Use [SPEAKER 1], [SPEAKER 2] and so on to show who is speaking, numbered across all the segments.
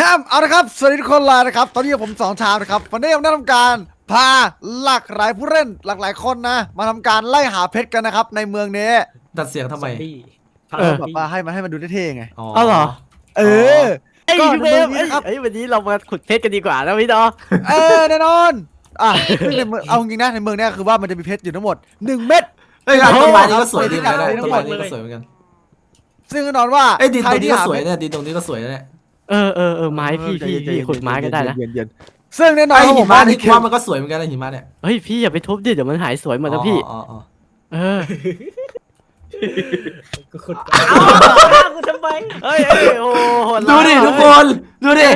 [SPEAKER 1] ฮมเอาละครับ สวัสดีทุกคนเลยนะครับ ตอนนี้ผมสองชามนะครับ วันนี้ผมได้ทำการพาหลากหลายผู้เล่นหลากหลายคนนะ มาทำการไล่หาเพชรกันนะครับ ในเมืองนี้
[SPEAKER 2] ดัดเสียงทำไม
[SPEAKER 1] เออ แบบว่าให้มันให้มันดูเท่ๆไง
[SPEAKER 2] อ๋อ
[SPEAKER 3] เอาเหรอ
[SPEAKER 1] เออ
[SPEAKER 3] เอ้ย
[SPEAKER 1] ก็
[SPEAKER 3] พี่เบ
[SPEAKER 1] ใน
[SPEAKER 3] ล
[SPEAKER 1] เมืองนี้นะครับ
[SPEAKER 3] เอ้ยวันนี้เรามาขุดเพชรกันดีกว่านะพี่ดอ
[SPEAKER 1] เออแน่นอน อะซึ่งในเมืองเอาจริงๆนะในเมืองเนี้คือว่ามันจะมีเพชรอยู่ทั้งหมด1เม็ด
[SPEAKER 2] เอ้ยต้นไม้นี่ก็สวย
[SPEAKER 1] โอ้โห
[SPEAKER 2] ดีเหมือนกันนะ
[SPEAKER 1] ทั้
[SPEAKER 2] ต้น
[SPEAKER 1] งหม
[SPEAKER 2] ไม้
[SPEAKER 1] ด
[SPEAKER 2] นี่ก็สวยเหมือนกัน
[SPEAKER 1] ซึ่งแน่นอนว่า
[SPEAKER 2] เอ้ยดินตรงนี้ก็
[SPEAKER 1] หา
[SPEAKER 2] สวย
[SPEAKER 1] เพชร
[SPEAKER 2] เนี่ยดินตรงนี้ก็สวยนะเนี่ย
[SPEAKER 3] เออเออเออไม้พี่พี่พี่ขุดไม้ก็ได้นะ
[SPEAKER 1] เย็นๆซึ่งแน่นอน
[SPEAKER 2] ไอ้
[SPEAKER 1] ว่าผ
[SPEAKER 2] หิ
[SPEAKER 1] ม
[SPEAKER 2] มะ
[SPEAKER 1] ว่าใน
[SPEAKER 2] นี่
[SPEAKER 1] เก
[SPEAKER 2] ว่ามมันก็สวยเหมือนกันนะหิมะเนี่ย
[SPEAKER 3] เฮ้ยพี่อย่าไปทุบดิเดี๋ยวมันหายสวยหมดนะพี่
[SPEAKER 2] อ๋ออ๋อ
[SPEAKER 3] เออ
[SPEAKER 4] กูขุด
[SPEAKER 3] กูทำไมเฮ้ยเฮ้ ยโอ้โห
[SPEAKER 2] ดูดิทุกคน ดูดิ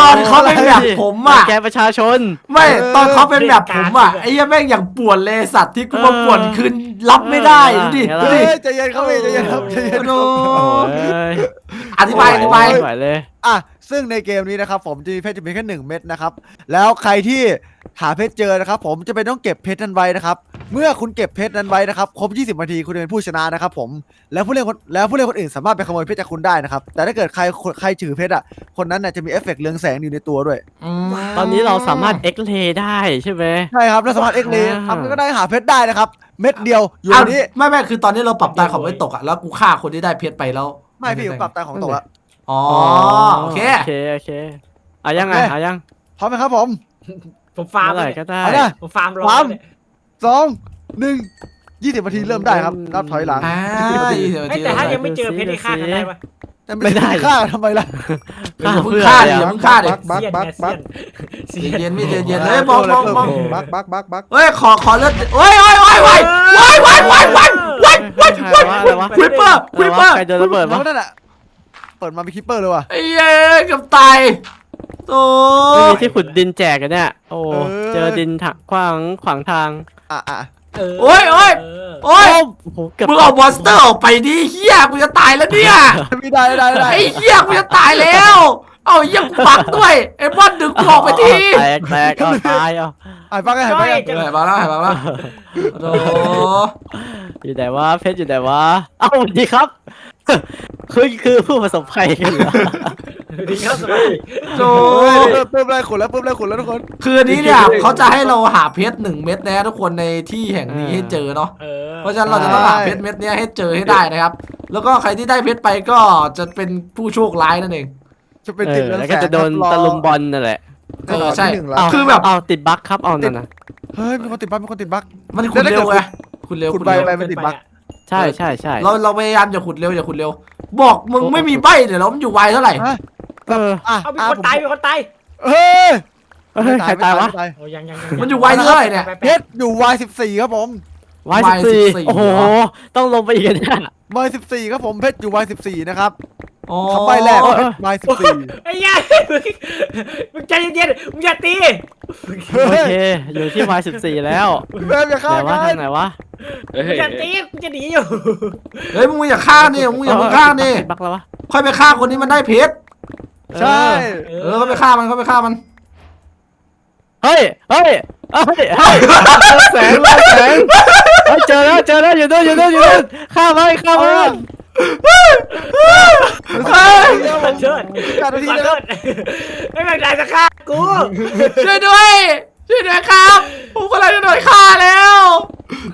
[SPEAKER 2] ตอนเขาเป็นแบบผมอะ
[SPEAKER 3] แกประชาชน
[SPEAKER 2] ไม่ตอนเขาเป็นแบบผมอะไอ้เหี้ยังแม่งอย่างป่วนเลยสัตว์ที่กูมาป่วนคืนรับไม่ได้ดูดิ
[SPEAKER 3] เอ
[SPEAKER 2] ดู
[SPEAKER 3] อ
[SPEAKER 2] ดิ
[SPEAKER 1] เฮ้ยใจเย็นครับพี่ใจเย็นครับใจเย็น
[SPEAKER 2] โอ้
[SPEAKER 1] ครับ
[SPEAKER 2] โห
[SPEAKER 3] โอ้ย
[SPEAKER 2] อธิบายอธิบาย
[SPEAKER 3] ไม่ไหวเลย
[SPEAKER 1] อะ ซึ่งในเกมนี้นะครับผมจะมีเพชรจะมีแค่หนึ่งเม็ดนะครับแล้วใครที่หาเพชรเจอนะครับผมจะเป็นต้องเก็บเพชรนั้นไว้นะครับเมื่อคุณเก็บเพชรนั้นไว้นะครับครบ 20นาทีคุณจะเป็นผู้ชนะนะครับผมแล้วผู้เล่นคนแล้วผู้เล่นคนอื่นสามารถไปขโมยเพชรจากคุณได้นะครับแต่ถ้าเกิดใครใครถือเพชรอะคนนั้นน่ะจะมีเอฟเฟกต์เรืองแสงอยู่ในตัวด้วย
[SPEAKER 3] ตอนนี้เราสามารถเอ็กเลได้ใช่ไหม
[SPEAKER 1] ใช่ครับแล้วสามารถเอ็กเล
[SPEAKER 3] อ่า
[SPEAKER 1] ทำก็ได้หาเพชรได้นะครับเม็ดเดียวอยู่
[SPEAKER 2] อ้าว
[SPEAKER 1] ในนี้
[SPEAKER 2] ไม่ไม่คือตอนนี้เราปรับตายของไม่ตกอะแล้วกูฆ่าคนที่ได้เพชรไปแล้ว
[SPEAKER 1] ไม่พี่ผมปรับตายของตกละ
[SPEAKER 2] อ๋อโอเค
[SPEAKER 3] โอเคโอเคเอายังไง
[SPEAKER 1] โอเค
[SPEAKER 3] เอายัง
[SPEAKER 1] พร้อมไหมครับผม
[SPEAKER 4] ผมฟาร์ม
[SPEAKER 3] เมื่อไหร่
[SPEAKER 4] เลย
[SPEAKER 3] ก็ได้
[SPEAKER 1] เอานะ
[SPEAKER 4] ผมฟาร์มรอ
[SPEAKER 1] ฟาร์ม
[SPEAKER 4] เนี่ย
[SPEAKER 1] สองหนึ่งยี่สิบนาทีเริ่มได้ครับนับถอยหลัง
[SPEAKER 2] อ่า
[SPEAKER 4] เฮ้ยแต่ถ้ายังไม่เจอเพชรในฆ่ากันได้ปะ
[SPEAKER 1] แต่ไม่ได้ ฆ่าทำไมล่ะ
[SPEAKER 2] อย่าเพิ่งฆ่าดิอย่าเพิ่งฆ่าดิ
[SPEAKER 1] บัก
[SPEAKER 4] เซียน
[SPEAKER 1] บัก
[SPEAKER 4] ไง
[SPEAKER 1] บัก
[SPEAKER 4] เซียนเซียน
[SPEAKER 2] เย็นไม่เย็นเย็นเฮ้ยมองมองมอง
[SPEAKER 1] บักบักบักบัก
[SPEAKER 2] เฮ้ยขอขอเลือดเฮ้ยเฮ้ยเฮ้ยเฮ้ยเฮ้ยเฮ้ยเฮ้ยเฮ้ยเฮ้ย
[SPEAKER 3] เฮ้ยอะไรวะ
[SPEAKER 2] ควิปเปอร์ควิปเปอร์
[SPEAKER 3] ใครโดนระเบิด
[SPEAKER 1] แล้ว
[SPEAKER 3] วะ
[SPEAKER 1] นั่นแหละเปิดมาเป็นคิปเปอร์เลยว่ะ
[SPEAKER 2] ไอ้เย้เกับตายโอ้
[SPEAKER 3] ไม่มีที่ขุดดินแจกกันเนี่ย โอ้
[SPEAKER 1] เออ
[SPEAKER 3] เจอดินถักขวางขวางทาง
[SPEAKER 1] อะอะ
[SPEAKER 4] เออ
[SPEAKER 2] โอ้ยโอ้ย
[SPEAKER 4] เออ
[SPEAKER 2] โอ้ย
[SPEAKER 3] โอ้โหเกือบ
[SPEAKER 2] มึงเอามอนสเตอร์ออกไปดิเฮียกูจะตายแล้วเนี่ย
[SPEAKER 1] ไม่ได้ไม่ได้ไม่ได้
[SPEAKER 2] ไอ้เฮียกูจะตายแล้ว เอาเฮียกูปักด้วยไอ้บอลดึงกูออกไปที
[SPEAKER 3] แตกแตกเอาตายเอา
[SPEAKER 1] หายบักไงหายบักไง
[SPEAKER 2] เฮ้ยมาแล้วมาแล้วโอ้
[SPEAKER 3] อยู่ไหนวะเพชรอยู่ไหนวะเอ้าสวัสดีครับ คือคือผู้ประสบภัยกันเหรอ
[SPEAKER 4] ดีครับสบาย
[SPEAKER 2] โห
[SPEAKER 1] เฮ้ยเริ่มเริ่มไล่ขุดแล้วเริ่มไล่ขุดแล้วทุกคน
[SPEAKER 2] คืออันนี้เนี่ยเขาจะให้เราหาเพชรหนึ่งเม็ดนะทุกคนในที่แห่งนี้ให้เจอเนาะ
[SPEAKER 4] เออ
[SPEAKER 2] เพราะฉะนั้นเราจะต้องหาเพชรเม็ดเนี้ยให้เจอให้ได้นะครับ แล้วก็ใครที่ได้เพชรไปก็จะเป็นผู้โชคร้ายนั่นเอง
[SPEAKER 1] จะเป็น
[SPEAKER 3] เอ
[SPEAKER 1] ติด
[SPEAKER 3] อ
[SPEAKER 1] เรือง
[SPEAKER 3] แล้ว
[SPEAKER 1] แส
[SPEAKER 3] ก็
[SPEAKER 1] ง
[SPEAKER 3] จะโดนตะลุมบอลนั่นแหละ
[SPEAKER 1] แน่นอน
[SPEAKER 2] เออใช่
[SPEAKER 1] ที่หนึ่งแล้ว
[SPEAKER 3] เา
[SPEAKER 2] คือแบบ
[SPEAKER 3] เอาติดบั๊กครับเอานั่นนะ
[SPEAKER 1] เฮ้ยมีคนติดบักมีคนติดบัก
[SPEAKER 2] มันขุดเร็วไงขุดเร็ว
[SPEAKER 1] ขุ
[SPEAKER 2] ขุ
[SPEAKER 1] ด
[SPEAKER 2] ด
[SPEAKER 1] ไป
[SPEAKER 2] เร็ว
[SPEAKER 1] ไปมันติดบั๊ก
[SPEAKER 3] ใช่ใช่ใช่
[SPEAKER 2] เราเราพยายามอย่าขุดเร็วอย่าขุดเร็ว บอกมึงไม่มีใบเดี๋ยวเรามันอยู่ไวเท่าไหร่
[SPEAKER 1] ฮะ
[SPEAKER 3] เออ
[SPEAKER 1] อะ
[SPEAKER 4] เอามี
[SPEAKER 1] อะ
[SPEAKER 4] คนตาย
[SPEAKER 1] ผม
[SPEAKER 4] มีคนตาย
[SPEAKER 1] เฮ้ย
[SPEAKER 3] เฮ้ยใครตายวะ
[SPEAKER 1] ไม่
[SPEAKER 4] โอ้ยังยังยัง
[SPEAKER 2] มันอยู่ไวเท่าไหร่เนี่ย
[SPEAKER 4] ไป
[SPEAKER 1] เพ
[SPEAKER 4] ไป
[SPEAKER 1] ชรอยู่ Y14 ครับผม
[SPEAKER 3] วายสิบสี่
[SPEAKER 2] Y14
[SPEAKER 3] โอ้โห ต้องลงไปอีกอันเนี่ย
[SPEAKER 1] Y14 ครับผมเพชรอยู่ Y14 นะครับ
[SPEAKER 2] อ๋อ
[SPEAKER 1] คำใบแรก
[SPEAKER 3] โอ้ย
[SPEAKER 1] Y14
[SPEAKER 4] ไอ้ยัยมึงใจเย็นๆมึงอย่าตี
[SPEAKER 3] โอเค อยู่ที่วายสิบสี่แล้ว
[SPEAKER 1] เริ่มจะ
[SPEAKER 3] ไหน
[SPEAKER 1] ฆ่าวะกั
[SPEAKER 3] ทานงไหนวะ
[SPEAKER 4] มึงอย่าตีกูจะหนีอยู่
[SPEAKER 2] เฮ้ยมึงอย่าฆ่านี่มึงอย่ามึงฆ่านี่
[SPEAKER 3] ติดบั๊กแล้ววะ
[SPEAKER 2] ค่อยไปฆ่าคนที่มันได้เพชร
[SPEAKER 1] ใช่
[SPEAKER 2] เออเขาไปฆ่ามันเขาไปฆ่ามัน
[SPEAKER 3] เฮ้ย เฮ้ย เฮ้ย เฮ้ยเรืองแสงเรืองแสงเฮ้ยเจอแล้ว เจอแล้ว อยู่นู่นอยู่นู่นอยู่นู่นข้ามไปข้ามไป
[SPEAKER 4] ขอ เชิด
[SPEAKER 1] การนาที
[SPEAKER 4] ขอ
[SPEAKER 1] นะค
[SPEAKER 4] เชิ
[SPEAKER 1] รับ
[SPEAKER 4] ดไม่เป็นไรจะฆ่ากู
[SPEAKER 2] ช่วยด้วยช่วยด้วยครับผมกำลังจะโดนฆ่าแล้ว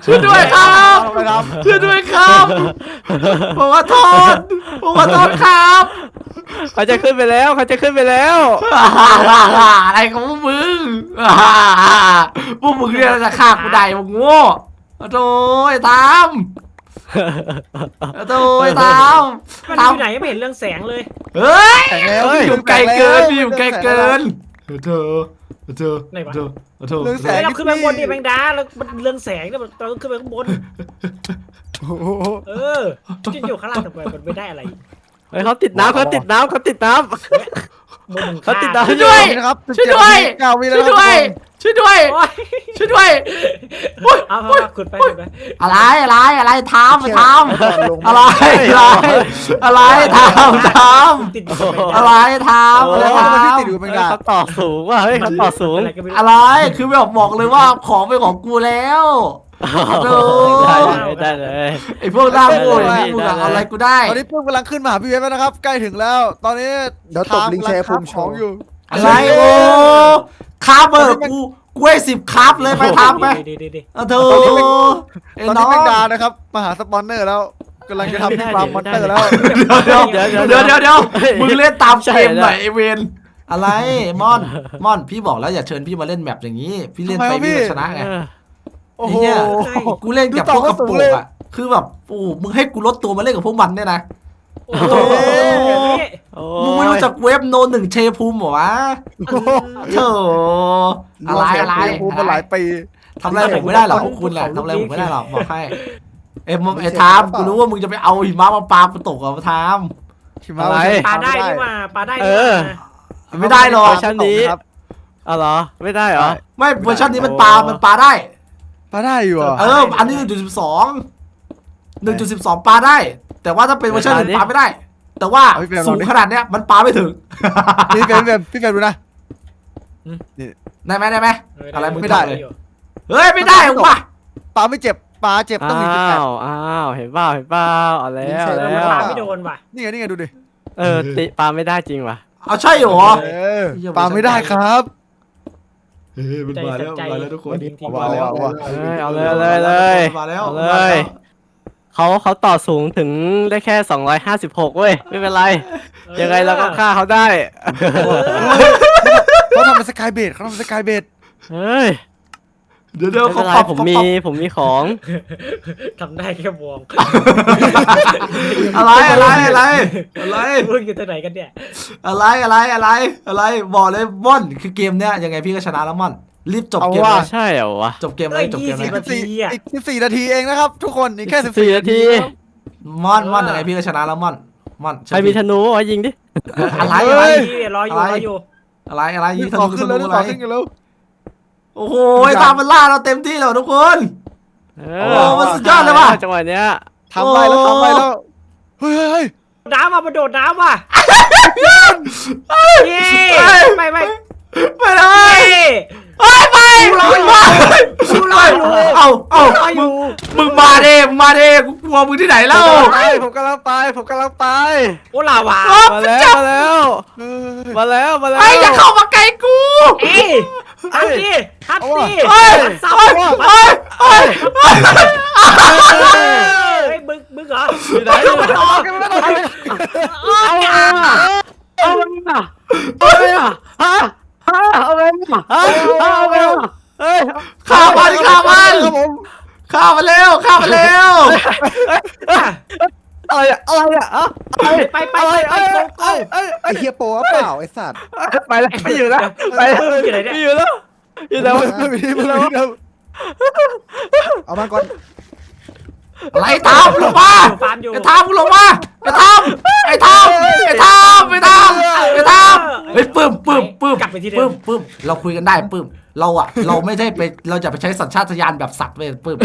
[SPEAKER 2] ช่วยด้วยครับ
[SPEAKER 1] เอาไปครับ
[SPEAKER 2] ช่วยด้วยครับผมขอโทษผมขอโทษครับ
[SPEAKER 3] เขาจะขึ้นไปแล้วเขาจะขึ้นไปแล้ว
[SPEAKER 2] อะไรของพวกมึงพวกมึงเนี่ยจะฆ่ากูได้มึงโง่โถ่ไอ้ตาม โถ่ไอ้ตาม
[SPEAKER 4] มัน
[SPEAKER 2] ตา
[SPEAKER 4] อ
[SPEAKER 2] ม
[SPEAKER 4] ยู่ไหนไม่เห็นเรื่องแสงเลย
[SPEAKER 2] เฮ้ย
[SPEAKER 1] แต่งแล้ว
[SPEAKER 2] พี่อยู่ไกลเกินพี่อยู่ไกลเกินเธอเธอ
[SPEAKER 4] ไหนวะ
[SPEAKER 2] เธอเธอ
[SPEAKER 1] เรื่องแส
[SPEAKER 4] เฮ้
[SPEAKER 1] ง
[SPEAKER 4] ยเราขึ้นไปข้างบนดิแมงดาแล้วมันเรื่องแสงเนี่ยเราขึ้นไปข้างบน
[SPEAKER 1] โอ้โห
[SPEAKER 4] เออจะอยู่ข้างล่างทำไมมันไม่ได้อะไร
[SPEAKER 3] เฮ้ยเขาติดน้ำเขาติดน้ำเขาติดน้
[SPEAKER 4] มึง
[SPEAKER 3] เขาติดดาว
[SPEAKER 2] ช่วยด้วย
[SPEAKER 1] นะครับ
[SPEAKER 2] ช่วยด้วย
[SPEAKER 1] เก้าวิ
[SPEAKER 2] ช่
[SPEAKER 1] แล้ว
[SPEAKER 2] วย
[SPEAKER 1] ครับ
[SPEAKER 2] ด้วยช่วยด้วย
[SPEAKER 4] โอ้ย
[SPEAKER 2] ช่วยด้วย
[SPEAKER 4] เอาเอาเอาขุดไปขุดไป
[SPEAKER 2] อะไรอะไรอะไรทำมาท
[SPEAKER 1] ก่อนลงำ
[SPEAKER 2] อะไรอะไรอะไรทำท
[SPEAKER 4] ติดอยู่กับแมงำดา
[SPEAKER 2] อะไรทำ
[SPEAKER 1] โอ้
[SPEAKER 2] อะไร
[SPEAKER 1] โหมันที่ติด
[SPEAKER 2] ทำ
[SPEAKER 1] อยู่ำเป็น
[SPEAKER 3] เฮ้ย
[SPEAKER 1] กา
[SPEAKER 3] เขาต่อสูงว่ะเฮ้ยเขาต่อสูง
[SPEAKER 4] อะไรก็ไม่รู้
[SPEAKER 2] อะไรคือแบบบอกเลยว่าของเป็นของกูแล้ว
[SPEAKER 3] ได้เลยได้เลย
[SPEAKER 2] ไอ้พวกหน้าโง่
[SPEAKER 3] ได้
[SPEAKER 2] เนี่ย
[SPEAKER 3] เลย
[SPEAKER 2] มึงอะ
[SPEAKER 3] ได้เลย
[SPEAKER 2] เอาอะไรกูได้
[SPEAKER 1] ตอนนี้เพิ่งกำลังขึ้นมาหาพี่เวฟแล้วนะครับ ใกล้ถึงแล้ว ตอนนี้
[SPEAKER 5] เดี๋ยวตบลิงก์แชร์ภูมิโช
[SPEAKER 1] ของ
[SPEAKER 5] ว์
[SPEAKER 1] อยู่
[SPEAKER 2] อะไรโอ้คาร์เบอร์กูกูให้สิบคาร์บเลยไปทำไป
[SPEAKER 4] ดีดีดี
[SPEAKER 2] เอาเถอะไอ้
[SPEAKER 1] ตอน
[SPEAKER 2] น้
[SPEAKER 1] นี้
[SPEAKER 2] อง
[SPEAKER 1] แมงดานะครับมาหาสปอนเนอร์แล้วกำลังจะทำที่ฟาร์มมอนเตอร์แล้ว
[SPEAKER 2] เดี๋ยวเดี๋ยว
[SPEAKER 3] เดี๋ยว
[SPEAKER 2] เดี๋ยวเดี๋ยวเดี๋ยวมึงเล่นตาม
[SPEAKER 3] ใช่
[SPEAKER 2] เกม
[SPEAKER 3] แล้ว
[SPEAKER 2] หน่อยไอเวนอะไรม่อนม่อนพี่บอกแล้วอย่าเชิญพี่มาเล่นแมปอย่างนี้ พี่เล่นไปพี่จะชนะไง
[SPEAKER 3] เออ
[SPEAKER 1] โอ้โห
[SPEAKER 2] ไอ้เหี้ยกูเล่นกับพวกกระ
[SPEAKER 1] ดู
[SPEAKER 2] ปุ
[SPEAKER 1] ต่อกกระปุกเลย
[SPEAKER 2] อะ คือแบบโอ้มึงให้กูลดตัวมาเล่นกับพวกมันเนี่ยนะ
[SPEAKER 4] โอ้โห
[SPEAKER 3] โอ้
[SPEAKER 2] มึงไม่รู้จักเว็บโนหนึ่งเชภูมิเหรอวะเถอะอะไรอะไร
[SPEAKER 1] เสียภูมิมาหลายปี
[SPEAKER 2] ทำอะไรผมไม่ได้หรอกพวกคุณแหละทำอะไรผมไม่ได้หรอกบอกให้เอ็มไอ้ทามกูรู้ว่ามึงจะไปเอาหิมะมาปาประตกกับทาม
[SPEAKER 1] ชิมา
[SPEAKER 3] อะไร
[SPEAKER 4] ปลาได้นี่หว่าปลาได้
[SPEAKER 3] เอ
[SPEAKER 4] นี่หว่า
[SPEAKER 3] อ
[SPEAKER 2] ไม่ได้หรอก
[SPEAKER 3] เวอร์ชันนี้อ๋อเหรอไม่ได้เหรอ
[SPEAKER 2] ไม่เวอร์ชันนี้มันปามันปาได้
[SPEAKER 1] มาได้อยู่อะ
[SPEAKER 2] เออ อันนี้หนึ่งจุดสิบสองหนึ่งจุดสิบสองปาได้ แต่ว่าถ้าเป็นเวอร์ชันอื่นปาไม่ได้ แต่ว่าสูงขนาดเนี้ยมันปาไม่ถึง
[SPEAKER 1] พี่เฟรมพี่เฟรมพี่เฟรมดูนะ
[SPEAKER 2] ได้ไหมได้ไหม
[SPEAKER 4] เอะ
[SPEAKER 2] ไรมึง
[SPEAKER 1] ไม่ได้
[SPEAKER 2] ทำเลย เฮ้ยไม่ได้ว่ะ
[SPEAKER 1] ปลาไม่เจ็บปลาเจ็บต้อง
[SPEAKER 3] อ้
[SPEAKER 1] หนึ่งจุดแปดา
[SPEAKER 3] วอ้าวเห็นเปล่าเห็นเปล่าเอาแล้ว
[SPEAKER 5] ใช่
[SPEAKER 3] เอา
[SPEAKER 5] แล้
[SPEAKER 3] แล้วว
[SPEAKER 4] ปลาไม่โดนว่ะ
[SPEAKER 1] นี่ไงนี่ไงดูดิ
[SPEAKER 3] เออติปลาไม่ได้จริงว่ะ
[SPEAKER 2] เอาใช่เหรอ
[SPEAKER 1] เออปลาไม่ได้ครับ
[SPEAKER 2] เฮ้ยมันมาแล้วมาแล้วทุกคน
[SPEAKER 1] เอาว่ะเอาว่ะ
[SPEAKER 3] เอ้ยเอาเลยเอาเลยเลย
[SPEAKER 2] มาแล้ว
[SPEAKER 3] เอาเลยเขาเขาต่อสูงถึงได้แค่ 256 เว้ย ไม่เป็นไร ยังไงเราก็ฆ่าเขาได้
[SPEAKER 1] เขาทำเป็นสกายเบดเขาทำเป็นสกายเบด
[SPEAKER 3] เฮ้ย
[SPEAKER 2] เดี๋ยวเดี๋ยว
[SPEAKER 3] ไม่
[SPEAKER 2] เขา
[SPEAKER 3] เป็นไร
[SPEAKER 2] ปรับ
[SPEAKER 3] ผม
[SPEAKER 2] เขา
[SPEAKER 3] มี
[SPEAKER 2] ปรับ
[SPEAKER 3] ผมมีของ
[SPEAKER 4] ทำได้แค่วอง
[SPEAKER 2] อะไรอะไรอะไรอะไร
[SPEAKER 4] มึงอยู่ที่ไหนกันเนี่ย
[SPEAKER 2] อะไรอะไรอะไรอะไรบอกเลยม่อนคือเกมเนี้ยยังไงพี่ก็ชนะแล้วม่อน รีบจบเกมเลย
[SPEAKER 3] ใช่เหรอวะ
[SPEAKER 2] จบเกมเลยจบเกมเล
[SPEAKER 4] เอ้
[SPEAKER 2] ย
[SPEAKER 4] ยนาที
[SPEAKER 1] สี่
[SPEAKER 4] อะ
[SPEAKER 1] อีกสิบสี่นาทีเองนะครับ ทุกคนอีกแค่สิบ
[SPEAKER 3] สี่
[SPEAKER 1] สี่
[SPEAKER 3] นาที
[SPEAKER 2] ม่อนม่อนยังไงพี่ก็ชนะแล้วม่อนม่อน
[SPEAKER 3] ใครมีธนูวะยิงดิ
[SPEAKER 2] อะไร
[SPEAKER 4] เฮ้
[SPEAKER 2] อะไร
[SPEAKER 4] ยรออยู่รออยู่
[SPEAKER 2] อะไรอะไร
[SPEAKER 1] นี่
[SPEAKER 2] ยี่
[SPEAKER 1] ต่อ
[SPEAKER 2] ทะ
[SPEAKER 1] ขึ้น
[SPEAKER 2] ลุ
[SPEAKER 1] แล้ว
[SPEAKER 2] ทะลุ
[SPEAKER 1] นี่
[SPEAKER 2] อะไร
[SPEAKER 1] ต่อขึ้นกันแล้ว
[SPEAKER 2] โอ้โหตามมันล่าเราเต็มที่แล้วทุกคน
[SPEAKER 3] เอ
[SPEAKER 2] โอ้มันสุดยอดเลยว่ะ
[SPEAKER 3] จังหวะเนี้ย
[SPEAKER 1] ทำไรแล้วทำไรแล้ว เฮ้ยเฮ้ย
[SPEAKER 4] น้ำมามาโดดน้ำว่ะเย้ไม่ไม่
[SPEAKER 2] ไปเล
[SPEAKER 4] เฮ้
[SPEAKER 2] ย
[SPEAKER 4] ย
[SPEAKER 2] เฮ้ยไปไปไปเอาเอา
[SPEAKER 4] รออยู่
[SPEAKER 2] มึงมาเด้มึงมาเด้กูกลัวมึงที่ไหนเล่า
[SPEAKER 1] ไปผมกำลังไปผมกำลังไป
[SPEAKER 4] โอ้ลาวา
[SPEAKER 3] มาแล้ว มาแล้ว
[SPEAKER 1] เฮ้ย
[SPEAKER 3] มาแล้ว มาแล้ว
[SPEAKER 2] ไอ้จะเข้ามาใกล้กู
[SPEAKER 4] เอ้ย ฮัตดิฮัตดิ
[SPEAKER 2] เฮ้ย
[SPEAKER 4] สับ
[SPEAKER 2] เฮ้ยเฮ้ยเฮ้ย
[SPEAKER 4] เฮ้ยมึงมึงเหรอ
[SPEAKER 3] อยู่ไหนอยู่ไหนเอามาเอามาเอามาฮะฮะเอามาฮะเอามาเฮ้ย
[SPEAKER 2] ฆ่ามันฆ่ามัน
[SPEAKER 1] ครับผม
[SPEAKER 2] ฆ่ามันเร็วฆ่ามันเร็ว
[SPEAKER 3] อะไรอะอะไรอะอะอะ ไร
[SPEAKER 4] ไปไป
[SPEAKER 3] อะไร
[SPEAKER 4] ไป
[SPEAKER 3] เอ้ย
[SPEAKER 4] โกโก้
[SPEAKER 3] เอ้ยเอ้ย
[SPEAKER 5] ไอ้เฮียโปะเปล่าไอ้สัตว์
[SPEAKER 3] ไปแล้วไม่อยู่แล้วไปแล้ว
[SPEAKER 4] มึงอยู่ไหนเนี่ย
[SPEAKER 3] ไม่อยู่แล้วอยู่แล้ว
[SPEAKER 1] ไม่มีไม่มีไม่มี
[SPEAKER 5] เอามาก่อน
[SPEAKER 2] อะไรทามลงมา
[SPEAKER 4] อยู่ฟาร์มอยู่
[SPEAKER 2] ไอ้ทามลงมาไอ้ทามไอ้ทามไอ้ทามไอ้ทามไอ้ทามเฮ้ยปื้มปื้มปื้ม
[SPEAKER 4] กลับไปที่เดิ
[SPEAKER 2] ปื้
[SPEAKER 4] ม
[SPEAKER 2] มปื้มเราคุยกันได้ปื้ม เราอะเราไม่ได้ไปเราจะไปใช้สัญชาตญาณแบบสัตว์เว้ยปื้ม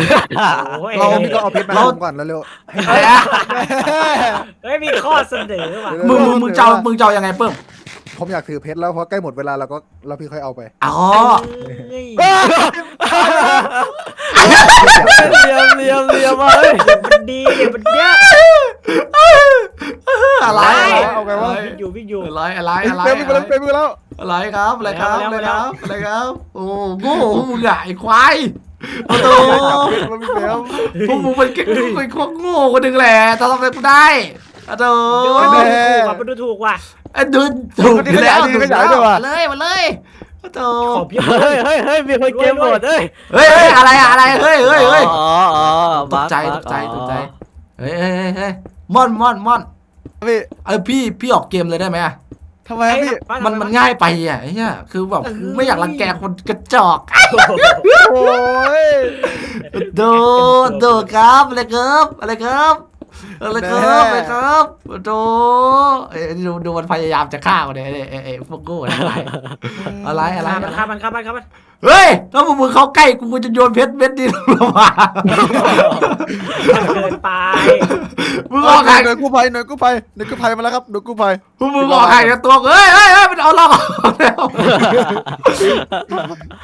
[SPEAKER 4] โอ้ย
[SPEAKER 5] เราพี่ก็เอาเพชรมา
[SPEAKER 2] เรา
[SPEAKER 5] ให้ผมก่อนแล้วเร็ว
[SPEAKER 2] อะไรอะ
[SPEAKER 4] เฮ้ยมีข้อเสนอว่ะ
[SPEAKER 2] มึงมึงมึงจะเอามึงจะเอายังไงปื้ม
[SPEAKER 5] ผมอยากถือเพชรแล้วเพราะใกล้หมดเวลาเราก็เราพี่ค่อยเอาไป
[SPEAKER 2] อ๋อ
[SPEAKER 4] เฮ้ย
[SPEAKER 3] เลียมเลียมเลียมมาเฮ้ย
[SPEAKER 4] มันดีเดี๋ยวมันเยอะ
[SPEAKER 2] อะไร
[SPEAKER 1] เอาไงวะ
[SPEAKER 4] วิ่งอยู่วิ่ง อยู่
[SPEAKER 2] อะไรอะไรอะไร
[SPEAKER 1] เต็มไปแล้วเต็มไปแล้ว
[SPEAKER 2] อะไรครับอะไรครับ
[SPEAKER 4] แล้
[SPEAKER 2] อะไร
[SPEAKER 4] ว
[SPEAKER 2] ค
[SPEAKER 4] แล้ว
[SPEAKER 2] รับอะไรครับโอ้โง่มึงอะไอ้ควายโอ้โห
[SPEAKER 1] มันมีเต็ม
[SPEAKER 2] พวกมึงเป็นแค่เป็นพวกโง่คนหนึ่งแหละทำอะไรกูได้โอ้โห
[SPEAKER 4] ดูถูกว่ะมันดูถูกว่ะ
[SPEAKER 2] ไอ้ดูถูกอยู่แล้วถูกแล้วมาเลยมาเลยโอ้โห
[SPEAKER 4] ขอพี่
[SPEAKER 3] เฮ้ยเฮ้ยเฮ้ยมีคนเกมโหมดเฮ้ย
[SPEAKER 2] เฮ้ยเฮ้ยอะไรอะอะไรเฮ้ยเฮ้ยเฮ้ย
[SPEAKER 3] อ๋ออ๋อ
[SPEAKER 2] ตกใจตกใจตกใจเฮ้ยเฮ้ยเฮ้ยเฮ้ยม่อนม่อนม่อน
[SPEAKER 1] พี่
[SPEAKER 2] เออพี่พี่ออกเกมเลยได้ไหมอะ
[SPEAKER 1] ทำไมครับพี่
[SPEAKER 2] มันมันง่ายไปอะไอ้เนี่ยคือแบบกูไม่อยากรังแกคนกระจอก
[SPEAKER 1] โอ้ย
[SPEAKER 2] โดโดครับอะไรครับ อะไรครับอะไรครับอะไรครับโดเอ้ยดูดูมันพยายามจะฆ่ามันเนี่ยไอ้ไอ้ไอ้พวกโง่ทั้งหลายอะไรอะไร
[SPEAKER 4] มัน
[SPEAKER 2] อะไร
[SPEAKER 4] ครับมันครับมันครับมัน
[SPEAKER 2] เฮ้ยถ้าพวกมึงเข้าใกล้กูกูจะโยนเพชรเม็ดนี้ลงมา
[SPEAKER 4] เกินไป
[SPEAKER 2] มึงออกห่าง
[SPEAKER 1] หน่วยกู้ภัยหน่วยกู้ภัยหน่วยกู้ภัยมาแล้วครับหน่วยกู้ภัย
[SPEAKER 2] พวกมึงออกห่างจากตัวกูเฮ้ยเฮ้ยเฮ้ยมันเอาเราออกแล้ว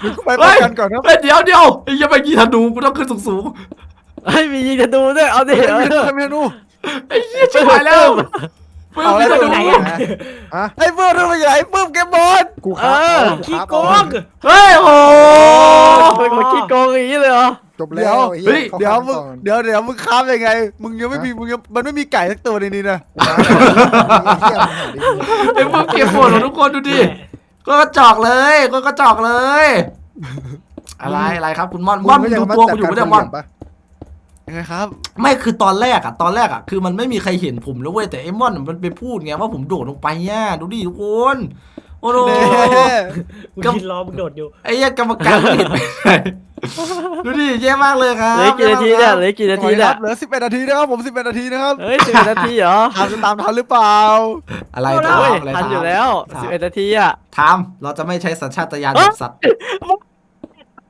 [SPEAKER 1] มึงไปประกันก่อนครับ
[SPEAKER 2] เฮ้ยเดี๋ยวเดี๋ยวไอ้เหี้ยังไปยิงธนูกูต้องขึ้นสูงสูง
[SPEAKER 3] เฮ้ยมียิงธนูด้วยเอาดิ
[SPEAKER 1] เฮ้ย
[SPEAKER 3] เอา
[SPEAKER 1] ไม่
[SPEAKER 3] ดิ
[SPEAKER 1] ได้ไม่ได้นู
[SPEAKER 2] ๆไอ้เหี้ยชิบหายแล้ว ปื้ม
[SPEAKER 1] เอาแล้ว
[SPEAKER 2] มีธ
[SPEAKER 4] ไป
[SPEAKER 2] นู
[SPEAKER 4] ไหน
[SPEAKER 1] เอะ
[SPEAKER 5] อะ
[SPEAKER 1] ไอ้เพื่อนไปไหนปื้มเกมบอล
[SPEAKER 5] กูครับ
[SPEAKER 3] เออ
[SPEAKER 5] เอา
[SPEAKER 4] ขี้
[SPEAKER 5] ครับ
[SPEAKER 4] โกง
[SPEAKER 2] เฮ้ยโอ้
[SPEAKER 3] เป็นคนขี้โกงอย่างนี้เลยเหรอ
[SPEAKER 5] จบแล้ว
[SPEAKER 2] เฮ้ย
[SPEAKER 5] ขา
[SPEAKER 1] เดี๋ยว
[SPEAKER 5] ข้า
[SPEAKER 1] มึง
[SPEAKER 5] ก่อน
[SPEAKER 1] เดี๋ยวเดี๋ยวมึงค้ามยังไง มึงยังไม่มีมึงยังมันไม่มีไก่สักตัวในนี้นะ
[SPEAKER 5] ไอ้เหี้ยมึงหาดิ
[SPEAKER 2] ไอ้พวกเก็บหมดทุกคนดูดิก็กระจอกเลยก็กระจอกเลย อะไรอะไรครับคุณม่อนม่อนมึงดูตัวกูอยู่ไม่ได้ม่อน
[SPEAKER 5] ปะ
[SPEAKER 1] ยังไงครับ
[SPEAKER 2] ไม่คือตอนแรกอะตอนแรกอะคือมันไม่มีใครเห็นผมแล้วเว้ยแต่ไอ้ม่อนมันไปพูดไงว่าผมโดดลงไปเนี่ยดูดิทุกคนโอ้โห
[SPEAKER 1] เน่
[SPEAKER 4] กูยืนรอมึงโดดอยู่
[SPEAKER 2] ไอ้เหี้ยกรรมการไม่เห็นไปไหนดูดิแย่มากเลยครับ
[SPEAKER 3] เหลือกี่นาทีเนี่ยเหลือกี่นาที
[SPEAKER 1] ค
[SPEAKER 3] เนี่
[SPEAKER 1] รั
[SPEAKER 3] ย
[SPEAKER 1] บเหลือ11นาทีนะครับผม11นาทีนะครับ
[SPEAKER 3] เฮ้ยสิบนาทีเหรอ
[SPEAKER 1] ตามจะตามทันหรือเปล่า
[SPEAKER 2] อะไร
[SPEAKER 3] โอ้
[SPEAKER 2] ถาม
[SPEAKER 3] ย
[SPEAKER 2] อะไร
[SPEAKER 3] ทันอยู่แล้ว
[SPEAKER 2] ถาม
[SPEAKER 3] สิบเอ็ดนาทีอะ
[SPEAKER 2] ถามเราจะไม่ใช้สัญชาตญาณแบบสัตว์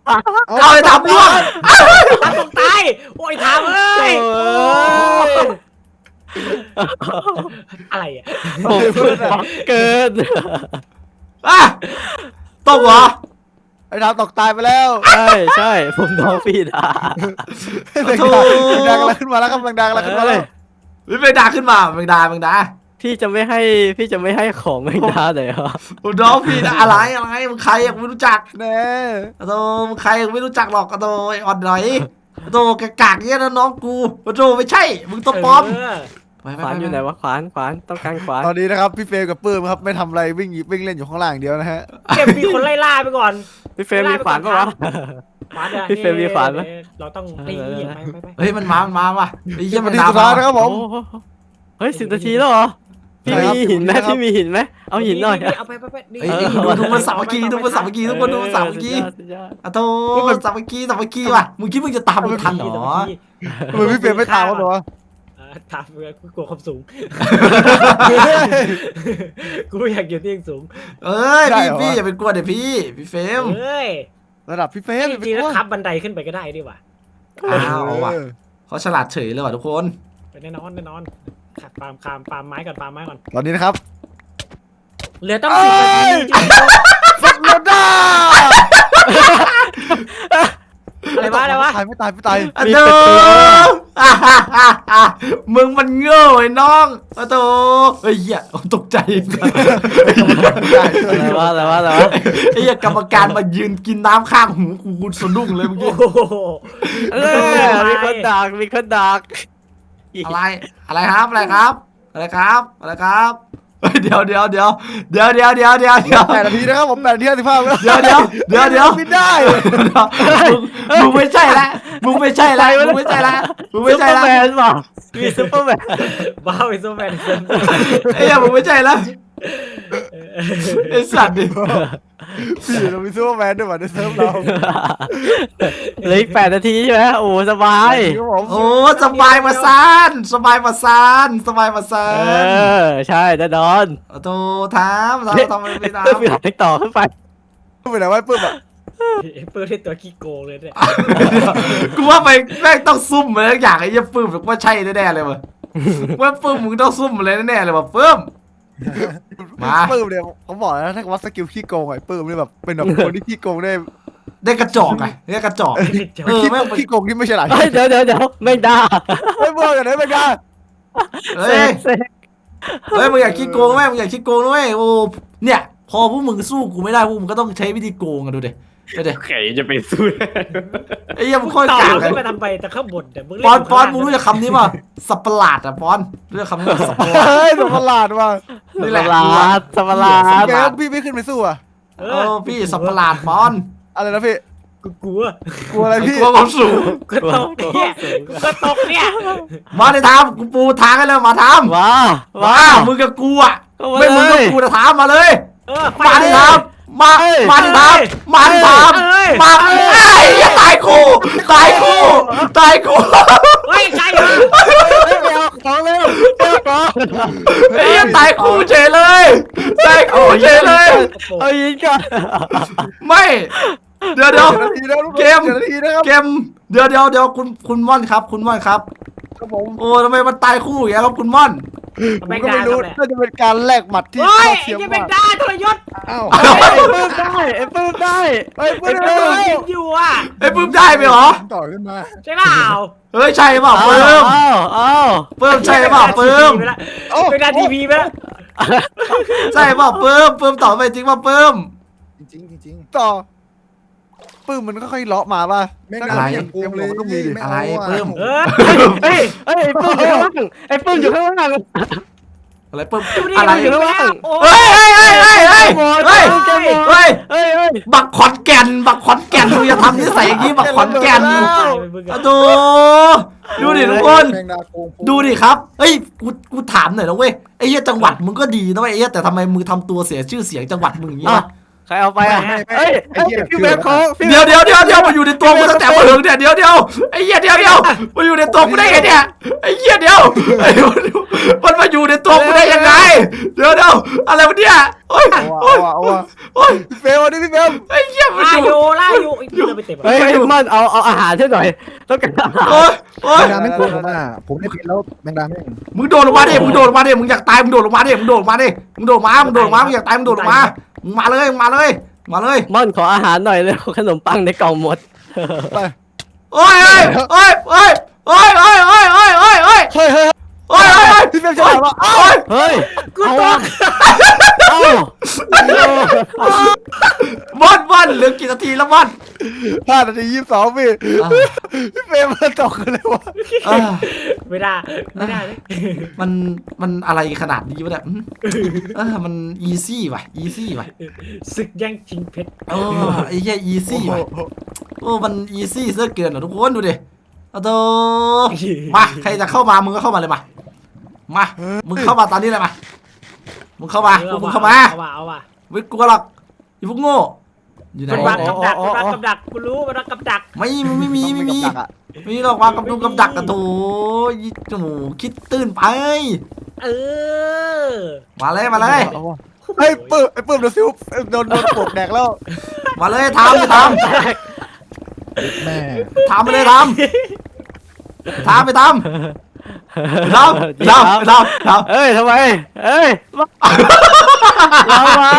[SPEAKER 5] เอา
[SPEAKER 2] เอาเลยถามพวก
[SPEAKER 4] ทำตกตา ยโอ้ยทามเอ้ย
[SPEAKER 3] โอ้ย
[SPEAKER 4] อะไรอะ
[SPEAKER 3] โอ้ยเกิน
[SPEAKER 2] อะตกเหรอ
[SPEAKER 1] ไอ้ทามตกตายไปแล้ว
[SPEAKER 3] ใช่ใช่ผมน้องพี่ดา
[SPEAKER 1] แมงดาแมงดากำลังขึ้นมาแล้วครับแมงดากำลังขึ้นมาแล้ว
[SPEAKER 2] ไม่ไปด่าขึ้นมาไม่ด่าไม่ด่า
[SPEAKER 3] พี่จะไม่ให้พี่จะไม่ให้ของแมงดาเลยเหรอ
[SPEAKER 2] โอ้น้องพี่นะอะไรอะไรมึงใครอะกูไม่รู้จัก
[SPEAKER 1] แน่
[SPEAKER 2] อะโตมึงใครกูไม่รู้จักหรอกอะโตไออ่อนหน่อยอะ โตกะกากเนี่ยนะน้องกูอะโตไม่ใช่ มึงตัวปลอม
[SPEAKER 4] เไป
[SPEAKER 2] ไป
[SPEAKER 3] ขวาน
[SPEAKER 2] ไป
[SPEAKER 3] อยู่ไหนวะขวานขวานต้องการขวาน
[SPEAKER 1] ตอนนี้นะครับพี่เฟรมกับปื้มครับไม่ทำอะไรวิ่งวิ่งเล่นอยู่ข้างล่างอย่างเดียวนะฮะ
[SPEAKER 4] เก็บมีคนไล่ล่าไปก่อน
[SPEAKER 3] พี่เฟรมมีขวานปะวะ
[SPEAKER 4] ขวานอะ
[SPEAKER 3] พี่เฟรมมีขวานไหม
[SPEAKER 4] เราต้องตีไปไปไป
[SPEAKER 2] เฮ้ยมันมา มันมาว่ะไอ้เหี้ย
[SPEAKER 1] นา
[SPEAKER 2] มัน
[SPEAKER 1] ที
[SPEAKER 2] นา
[SPEAKER 1] สุดท้าย
[SPEAKER 2] มา
[SPEAKER 1] นะครับผม
[SPEAKER 3] โอ้โหเฮ้ยสิบนาทีแล้วเหรอ พี่
[SPEAKER 1] ใช่ครับ
[SPEAKER 3] มีหินไหม
[SPEAKER 1] สิบนาทีครับ
[SPEAKER 3] พี่มีหินไหมเอาหินหน่อย
[SPEAKER 4] เอาไปไปไปนี่
[SPEAKER 2] เฮ้ยเฮ้ยดูดูมันสามัคคีดูมันสามัคคีทุกคนดูมันสามัคคี
[SPEAKER 3] สุดยอด
[SPEAKER 2] อะโตสามัคคีสามัคคีว่ะมึงคิดมึงจะตามมึงทันเหรอ
[SPEAKER 1] ทำไมพี่เฟรมไม่ตามวะตัว
[SPEAKER 4] อ่าตามเพื่อนกูกลัวความสูง กูอยากอยู่ที่สูง
[SPEAKER 2] เอ้ย
[SPEAKER 1] ได้
[SPEAKER 2] พี่
[SPEAKER 1] เหรอวะ
[SPEAKER 2] พี่อย่าไปกลัวเดี๋ยวพี่พี่เฟรม
[SPEAKER 4] เอ้ย
[SPEAKER 1] ระดับพี่เฟรม
[SPEAKER 4] จริงๆแล้วขับบันไดขึ้นไปก็ได้ดิว่ะ
[SPEAKER 2] อ้าวเอาว่ะ
[SPEAKER 1] เออ
[SPEAKER 2] เขาฉลาดเฉยเลยว่ะทุกคน
[SPEAKER 4] ไปแน่นอนแน่นอน ขัดปาล์มคามปาล์มไม้ก่อนปาล์มไม้ก่อน
[SPEAKER 1] ตอนนี้นะครับ
[SPEAKER 4] เหลือต้องสิบนาทีจริง
[SPEAKER 1] ฟักโลด้า
[SPEAKER 4] ๆอะไรวะอะไรวะ
[SPEAKER 1] ตายไม่ตายไม่ตาย
[SPEAKER 2] อะโตอ่าฮ่าฮ่าฮ่ามึงมันโง่ไอ้น้องอะโตเฮ้ยเหี้ยตกใจ
[SPEAKER 3] อะไรวะอะไรวะอะไรวะ
[SPEAKER 2] ไอ้เหี้ยกรรมการมายืนกินน้ำข้างหูกูกูสะดุ้งเลยเมื่อ
[SPEAKER 4] โอ้
[SPEAKER 2] กี้
[SPEAKER 4] โห
[SPEAKER 3] เออมีคนดักมีคนดัก
[SPEAKER 2] อะไร อะไรครับ อะไรครับ อะไรครับ อะไรครับเฮ้ยเดี๋ยวเดี๋ยวเดี๋ยวเดี๋ยวเดี๋ยวเดี๋ยวเดี๋ยวเดี๋ยว
[SPEAKER 1] แปดนาทีนะครับผมแปดนาทีห้าสิบห้าวิ
[SPEAKER 2] เดี๋ยวเดี๋ยวเดี๋ยวเดี๋ยว
[SPEAKER 1] บินได้
[SPEAKER 2] มึงมึงไม่ใช่ละมึงไม่ใช่ละมึงไม่ใช่ละมึงไม่ใช่ละ
[SPEAKER 3] ซุปเปอร์แมนเปล่ามีซุปเปอร์แมน
[SPEAKER 4] บ้าไปโซแมนเซน
[SPEAKER 2] ไอ้เหี้ยมึงไม่ใช่ละไอ้สัตว์ดิ
[SPEAKER 1] พี่เรามีซูเปอร์แมนด้วยว่ะในเซิร์ฟเรา
[SPEAKER 3] เหลืออีกแปดนาทีใช่ไหมโอ้สบาย
[SPEAKER 1] ครับผม
[SPEAKER 2] โอ้สบายมาซานสบายมาซานสบายมาซา
[SPEAKER 3] เอนอ ใช่แน่นอน
[SPEAKER 2] โอ้โตถามถามทำไมไม่ถาม
[SPEAKER 3] ไปหาให้ต่อขึ้นไป
[SPEAKER 1] ปื้มไปไหนวะปื้มอะ
[SPEAKER 4] เปิดที่ตัวขี้โกงเลยเนี่ย
[SPEAKER 2] กูว่าไปแม่งต้องซุ่มอะไรสักอย่างไอ้เหี้ยปื้มว่าใช่แน่ๆเลยว่ะว่าปื้มมึงต้องซุ่มอะไรแน่ๆเลยว่ะปื้ม มา
[SPEAKER 1] ปื้มเนี่ยเขาบอกแล้วถ้าวัดสกิลขี้โกงไอ้ปื้มเนี่ยแบบเป็นแบบคนที่ขี้โกงได้
[SPEAKER 2] ได้กระจอกไงได้กระจอก เออ
[SPEAKER 1] ขี้
[SPEAKER 2] แม่
[SPEAKER 1] โก
[SPEAKER 2] ง
[SPEAKER 1] ง
[SPEAKER 2] เป็น
[SPEAKER 1] ขี้โกงที่ไม่ฉลาด
[SPEAKER 3] เฮ้ยเดี๋ยวเดี๋ยวเดี๋ยวไม่ได้
[SPEAKER 1] ไม่เบื่อกันเลยไม่ได้
[SPEAKER 2] เฮ้ย
[SPEAKER 3] เซ็ก
[SPEAKER 2] เฮ้ยมึงอยากขี้โกงไหมมึงอยากขี้โกงด้วยโอ้เนี่ย พอพวกมึงสู้กูไม่ได้พวกมึงก็ต้องใช้วิธีโกงกันดูดิ ดูดิ
[SPEAKER 3] ใครจะไปสู้
[SPEAKER 2] ไอ้เหี้ยมึงโคตร
[SPEAKER 4] ต่อกา
[SPEAKER 2] กเล
[SPEAKER 4] ขึ้
[SPEAKER 2] ย
[SPEAKER 4] นไปทำไปแต่ข้างบนแต่มึง
[SPEAKER 2] ปอนปอนมึงรู้จักคำนี้ป่ะสับประหลาดอะปอนรู้จักคำนี้ป่ะสับประหลาด
[SPEAKER 1] เฮ้ยสมประหลาดว่ะ
[SPEAKER 2] นี่แหละ
[SPEAKER 3] สลาดสลา
[SPEAKER 2] สั
[SPEAKER 3] ด
[SPEAKER 2] บ
[SPEAKER 1] แก
[SPEAKER 2] ประหลาด
[SPEAKER 1] พี่ไม่ขึ้นไปสู้อะ
[SPEAKER 4] เอ
[SPEAKER 2] เอ
[SPEAKER 4] อ
[SPEAKER 2] อพี่สับประหลาดปอน
[SPEAKER 1] อะไรนะพี่
[SPEAKER 4] กูกลัว
[SPEAKER 1] กลัวอะไรพี่
[SPEAKER 2] กลัวความสูง
[SPEAKER 4] ก็ตกเนี่ยก็ตกเนี่ย
[SPEAKER 2] มาเลยทำกูปูทางให้เลยมาทำ
[SPEAKER 3] ว้า
[SPEAKER 2] ว้า
[SPEAKER 3] ว้า
[SPEAKER 2] มึงกับกูอะ
[SPEAKER 3] ก็มา
[SPEAKER 2] ไม่มึงกับ
[SPEAKER 3] เลย
[SPEAKER 2] กูนะทำมาเลย
[SPEAKER 4] เออไฟ
[SPEAKER 2] มาดิ
[SPEAKER 4] เลย
[SPEAKER 2] ทำมา มาดิทำมาดิท
[SPEAKER 4] เอ้ยำ
[SPEAKER 2] มาไอ้ยตายคู่ตายคู่ตายคู่
[SPEAKER 4] เฮ้ยใช่เหรอ
[SPEAKER 3] ไปเอาของเร็วไปเอาของ
[SPEAKER 2] ไอ้ยตายคู่เฉยเลยตายคู่เฉยเลย
[SPEAKER 3] เอายิงก่อน
[SPEAKER 2] ไม่เดี๋ยวเดี๋ยว
[SPEAKER 1] นาทีแล้วลูก
[SPEAKER 2] เกม
[SPEAKER 1] จ็ดนาทีนะครับ
[SPEAKER 2] เกมเดี๋ยวเดี๋ยวเดี๋ยวคุณคุณม่อนครับ คุณม่อนครับ
[SPEAKER 1] ครับผม
[SPEAKER 2] โอ้ทำไมมันตายคู่อย่างเงี้ยครับคุณม่อน
[SPEAKER 1] ผม
[SPEAKER 4] แมง
[SPEAKER 1] ก็
[SPEAKER 4] ดา
[SPEAKER 1] ไม่รู้
[SPEAKER 4] ทำแหละ
[SPEAKER 1] น่าจะเป็นการแลกหมัดที่
[SPEAKER 4] โอ้ย
[SPEAKER 1] เข้าเทียม
[SPEAKER 4] ไอ้แม
[SPEAKER 1] มางก
[SPEAKER 4] ดาทรยศ
[SPEAKER 5] อ้าว
[SPEAKER 3] ไอ้ปื้มได้ไอ้ปื้มได้
[SPEAKER 1] เฮ้ย
[SPEAKER 3] ไอ้
[SPEAKER 1] เพื่อน
[SPEAKER 3] ปื้ม
[SPEAKER 4] กินอยู่อะ
[SPEAKER 2] ไอ้ยปื้มได้ไหมเหรอ
[SPEAKER 5] ต่อขึ้นมา
[SPEAKER 4] ใช่เปล่า
[SPEAKER 2] เฮ้ยใช่เปล่า
[SPEAKER 3] เอา
[SPEAKER 2] ปื้ม
[SPEAKER 3] เอาเอา
[SPEAKER 2] ปื้มใช่เปล่าปื้ม
[SPEAKER 4] แมงดาทีวีไปแล้ว
[SPEAKER 2] ใช่เปล่าปื้มปื้มตอบไปจริงเปล่าปื้ม
[SPEAKER 5] จริงๆจริง
[SPEAKER 1] ต่อ ปื้มมันก็ค่อยเลาะมาป่ะ
[SPEAKER 5] ๆแม่ง
[SPEAKER 2] อะไร
[SPEAKER 5] ดาอย่างกูเลย
[SPEAKER 1] มันต้องมีดิ
[SPEAKER 5] ม่
[SPEAKER 2] อะไร
[SPEAKER 5] เา
[SPEAKER 2] เพิ่ม
[SPEAKER 4] เออ
[SPEAKER 3] เฮ้ยเฮ้ยไอ้ปื้มอยู่ข้างล่างไอ้ปื้มอยู่ข้างล่าง
[SPEAKER 2] อะไรปื้ม
[SPEAKER 4] ดูดิ
[SPEAKER 2] อะไร
[SPEAKER 4] มันอยู่แล้วโอ้
[SPEAKER 2] เฮ้ยเฮ้ยเฮ้ยเฮ้ยเฮ้ย
[SPEAKER 3] หมด
[SPEAKER 2] เฮ้ย
[SPEAKER 3] เกมหมด
[SPEAKER 2] เฮ้ย
[SPEAKER 3] เฮ้ยเฮ้ย
[SPEAKER 2] บักขอนแก่น บักขอนแก่นมึงอย่าทำนิสัยอย่างนี้บักขอนแก่น
[SPEAKER 4] ตายไปมึง
[SPEAKER 2] อะ
[SPEAKER 4] อะ
[SPEAKER 2] ดูดูดิทุกคน
[SPEAKER 5] แมงดาโกงกู
[SPEAKER 2] ดูดิครับ เอ้ย กู กูถามหน่อยนะเว้ย ไอ้เหี้ยจังหวัดมึงก็ดีนะเว้ยไอ้เหี้ยแต่ทำไมมึงทำตัวเสียชื่อเสียงจังหวัดมึงอย่างนี้
[SPEAKER 3] อะ
[SPEAKER 2] วะ
[SPEAKER 3] ใครเอาไปอะเฮ้ยเฮ้ย พี่แบงค์เขาพี่
[SPEAKER 2] เดี๋ยวเดี๋ยวเดี๋ยวเดี๋ยวมาอยู่ในตัวกูตั้งแต่มาถึงเนี่ยเดี๋ยวเดี๋ยวไอ้เหี้ยเดี๋ยวเดี๋ยวมาอยู่ในตัวกูได้ไงเนี่ยไอ้เหี้ยเดี๋ยวไอ้มันมาอยู่ในตัวกูได้ยังไง เดี๋ยวเดี๋ยวอะไรวะเนี่ยโอ้ย
[SPEAKER 1] เอา
[SPEAKER 2] โอ้ย
[SPEAKER 1] ว่ะเอาว่ะ
[SPEAKER 2] โอ้ย
[SPEAKER 1] พี่เฟลวันนี้พี่เฟล
[SPEAKER 2] ไอ้เหี้ยมัน
[SPEAKER 4] ล่า
[SPEAKER 2] อ
[SPEAKER 4] อยู่ยู่ล่าอยู่ไอ้เหี้ยไปเต็ม
[SPEAKER 3] เฮ้ยเฮ้ยมันเอาเอาอาหารให้หน่อยต้องการอาหาร
[SPEAKER 2] โอ้ยโอ้
[SPEAKER 5] แม
[SPEAKER 2] ย
[SPEAKER 5] งดาไม่โกงผมอะผมได้เพชรแล้วแมงดาแม่ง
[SPEAKER 2] มึงโดดลงมาดิมึงโดดลงมาดิมึงอยากตายมึงโดดลงมาดิมึงโดดลงมาดิมึงโดดมามึงโดดลงมามึงอยากตายมึงโดดลงมา มึงมาเลยมึงมาเลย มาเลย
[SPEAKER 3] ม่อนขออาหารหน่อยเลยขนมปังในกล่องหมด
[SPEAKER 2] โอ้ยโอ้ยโอ้ยโอ้ยโอ้ยโอ้ยโอ้ยโอ้ยโอ้ย
[SPEAKER 1] เฮ้ยเฮ้ย
[SPEAKER 2] โอ้ยโอ้ยโอ้ย
[SPEAKER 1] พี่เฟลจะถามว่าอ้าว
[SPEAKER 2] โอ้ย
[SPEAKER 3] เฮ้ย
[SPEAKER 4] กูตก
[SPEAKER 3] เอ้า
[SPEAKER 2] บอลบอลเหลือกี่นาทีแล้วบอล
[SPEAKER 1] ห้านาทียี่สิบสองพี่พี่เฟลมันตกกันเลยวะ
[SPEAKER 2] เออ
[SPEAKER 4] ไม่ได้ไม่ได้เลย
[SPEAKER 2] มันมันอะไรขนาดนี้วะเนี่ยอืมเออมันอีซี่ว่ะอีซี่ว่ะ
[SPEAKER 4] ศึกแย่งชิงเพชร
[SPEAKER 2] โอ้ไอ้เหี้ยอีซี่ว่ะโอ้มันอีซี่เสื้อเกินอะทุกคนดูดิเอาโตมาใครจะเข้ามามึงก็เข้ามาเลยมา มา มึงเข้ามาตอนนี้เลยมา มึงเข้ามาพวกมึงเข้ามา
[SPEAKER 4] เอาว่ะเอาว่ะ
[SPEAKER 2] ไม่กลัวหรอกอย่าพวกโง่ อยู่ไหน
[SPEAKER 4] มันวางกับดักมันวางกับดักกูรู้มันวางกับดัก
[SPEAKER 2] ไม่มันไม่มีไม่มี
[SPEAKER 1] ต้องกับดักอะ
[SPEAKER 2] ไม่มีหรอกวางกับดุงกับดักกันโถยโอ้โหคิดตื้นไป
[SPEAKER 4] เออ
[SPEAKER 2] มาเลยมาเลย
[SPEAKER 1] เอาว่ะเฮ้ยปื้มไอ้ปื้มโดนซิวโดนโดนปลดแดกแล้ว
[SPEAKER 2] มาเลยทำท
[SPEAKER 5] แม่ำ
[SPEAKER 2] ทำไปเลยทำทำไปทำ ทำทำทำท
[SPEAKER 3] เอ้ยทำไม เอ้ยมาเรามา